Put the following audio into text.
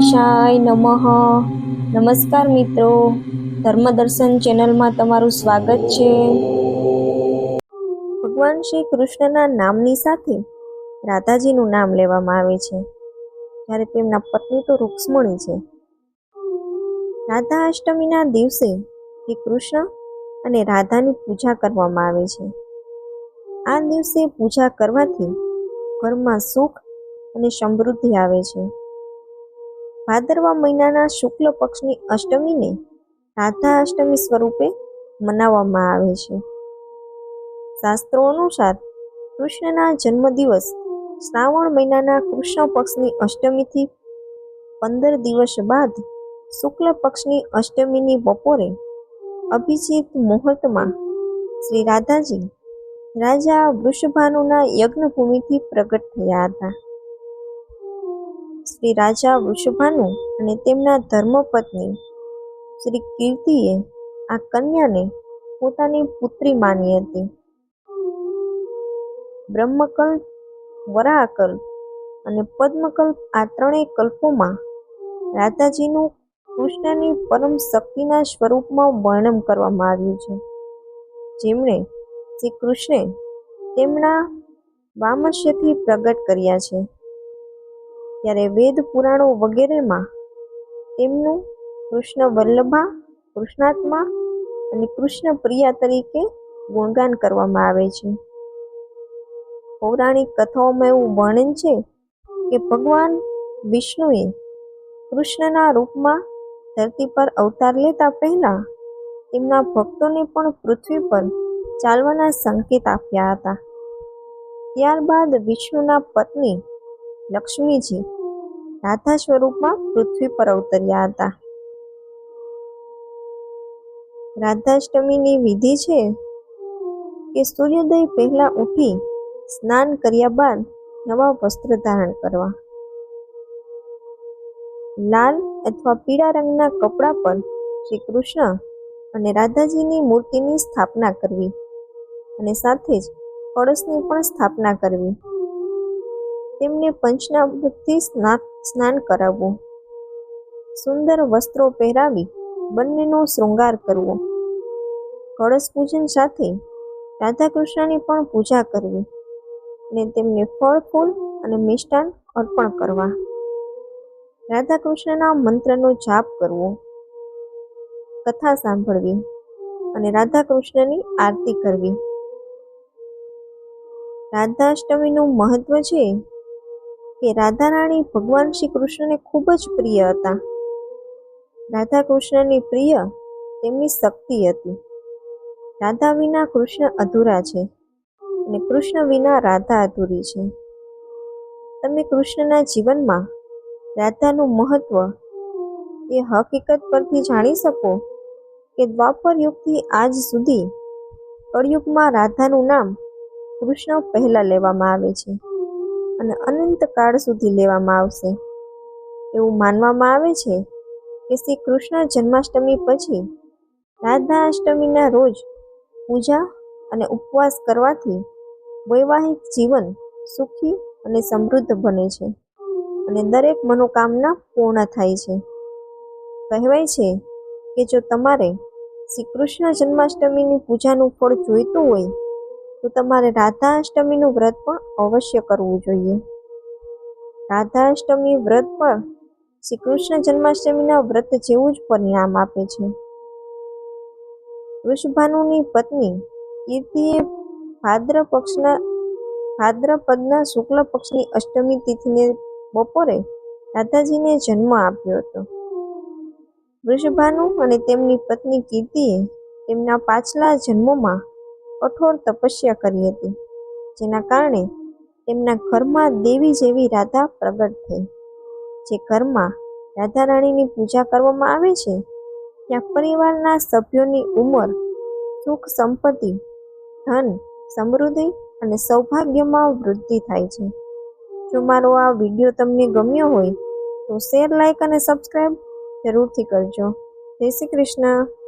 ગણેશાય નમઃ. નમસ્કાર મિત્રો. ધર્મદર્શન ચેનલમાં તમારું સ્વાગત છે. ભગવાન શ્રી કૃષ્ણના નામની સાથે રાધાજીનું નામ લેવામાં આવે છે. જ્યારે તેમના પત્ની તો રૂક્ષ્મણી છે. રાધા અષ્ટમીના દિવસે શ્રી કૃષ્ણ અને રાધાની પૂજા કરવામાં આવે છે. આ દિવસે પૂજા કરવાથી ઘરમાં સુખ અને સમૃદ્ધિ આવે છે. ભાદરવા મહિનાના શુક્લ પક્ષની અષ્ટમીને રાધા અષ્ટમી સ્વરૂપે મનાવવામાં આવે છે. શાસ્ત્રો અનુસાર કૃષ્ણના જન્મદિવસ શ્રાવણ મહિનાના કૃષ્ણ પક્ષની અષ્ટમીથી પંદર દિવસ બાદ શુક્લ પક્ષની અષ્ટમીની બપોરે અભિજીત મુહૂર્તમાં શ્રી રાધાજી રાજા વૃષભાનુના યજ્ઞભૂમિથી પ્રગટ થયા હતા. શ્રી રાજા વૃષભાનુ અને તેમના ધર્મપત્ની શ્રી કીર્તિએ આ કન્યાને પોતાની પુત્રી માની હતી. બ્રહ્મકલ્પ, વરાહકલ્પ અને પદ્મકલ્પ આ ત્રણેય કલ્પોમાં રાધાજીનું કૃષ્ણની પરમ શક્તિના સ્વરૂપમાં વર્ણન કરવામાં આવ્યું છે. જેમણે શ્રી કૃષ્ણે તેમના વામસ્યથી પ્રગટ કર્યા છે. ત્યારે વેદ પુરાણો વગેરેમાં તેમનું કૃષ્ણ વલ્લભા, કૃષ્ણાત્મા અને કૃષ્ણ પ્રિયા તરીકે ગુણગાન કરવામાં આવે છે. પૌરાણિક કથાઓમાં એવું વર્ણન છે કે ભગવાન વિષ્ણુએ કૃષ્ણના રૂપમાં ધરતી પર અવતાર લેતા પહેલા તેમના ભક્તોને પણ પૃથ્વી પર ચાલવાના સંકેત આપ્યા હતા. ત્યારબાદ વિષ્ણુના પત્ની લક્ષ્મીજી રાધા સ્વરૂપમાં પૃથ્વી પર અવતર્યા હતા. રાધાષ્ટમીની વિધિ છે કે સૂર્યોદય પહેલા ઉઠી સ્નાન કર્યા બાદ નવા વસ્ત્ર ધારણ કરવા. લાલ અથવા પીળા રંગના કપડા પર શ્રી કૃષ્ણ અને રાધાજીની મૂર્તિની સ્થાપના કરવી અને સાથે જ કળશની પણ સ્થાપના કરવી. તેમને પંચનામૃતથી સ્નાન કરાવવું. સુંદર વસ્ત્રો પહેરાવી બંનેનો શૃંગાર કરવો. કળશ પૂજન સાથે રાધા કૃષ્ણની પણ પૂજા કરવી અને તેમને ફળ, ફૂલ અને મિષ્ટાન અર્પણ કરવા. રાધા કૃષ્ણના મંત્રનો જાપ કરવો. કથા સાંભળવી અને રાધા કૃષ્ણની આરતી કરવી. રાધાષ્ટમીનું મહત્વ છે કે રાધા રાણી ભગવાન શ્રી કૃષ્ણને ખૂબ જ પ્રિય હતા. રાધા કૃષ્ણની પ્રિય તેમની શક્તિ હતી. રાધા વિના કૃષ્ણ અધૂરા છે અને કૃષ્ણ વિના રાધા અધૂરી છે. તમે કૃષ્ણના જીવનમાં રાધાનું મહત્વ એ હકીકત પરથી જાણી શકો કે દ્વાપર યુગથી આજ સુધી કળયુગમાં રાધાનું નામ કૃષ્ણ પહેલાં લેવામાં આવે છે. અને અનંત કાળ સુધી લેવામાં આવશે. એવું માનવામાં આવે છે કે શ્રી કૃષ્ણ જન્માષ્ટમી પછી રાધા અષ્ટમીના રોજ પૂજા અને ઉપવાસ કરવાથી વૈવાહિક જીવન સુખી અને સમૃદ્ધ બને છે અને દરેક મનોકામના પૂર્ણ થાય છે. કહેવાય છે કે જો તમારે શ્રી કૃષ્ણ જન્માષ્ટમીની પૂજાનું ફળ જોઈતું હોય તો તમારે રાધા અષ્ટમીનું વ્રત પણ અવશ્ય કરવું જોઈએ. રાધા અષ્ટમી વ્રત પણ શ્રી કૃષ્ણ જન્માષ્ટમીના વ્રત જેવું જ પરિણામ આપે છે. વૃષભાનુની પત્ની કીર્તિએ ભાદ્ર પક્ષના ભાદ્રપદના શુક્લ પક્ષની અષ્ટમી તિથિને બપોરે રાધાજીને જન્મ આપ્યો હતો. વૃષભાનુ અને તેમની પત્ની કીર્તિએ તેમના પાછલા જન્મોમાં કઠોર તપસ્યા કરી હતી, જેના કારણે તેમના ઘરમાં દેવી જેવી રાધા પ્રગટ થઈ. જે ઘરમાં રાધા રાણીની પૂજા કરવામાં આવે છે, ત્યાં પરિવારના સભ્યોની ઉંમર, સુખ સંપત્તિ, ધન, સમૃદ્ધિ અને સૌભાગ્યમાં વૃદ્ધિ થાય છે. જો મારો આ વીડિયો તમને ગમ્યો હોય, તો શેર લાઇક અને સબસ્ક્રાઈબ જરૂરથી કરજો. જય શ્રી કૃષ્ણ.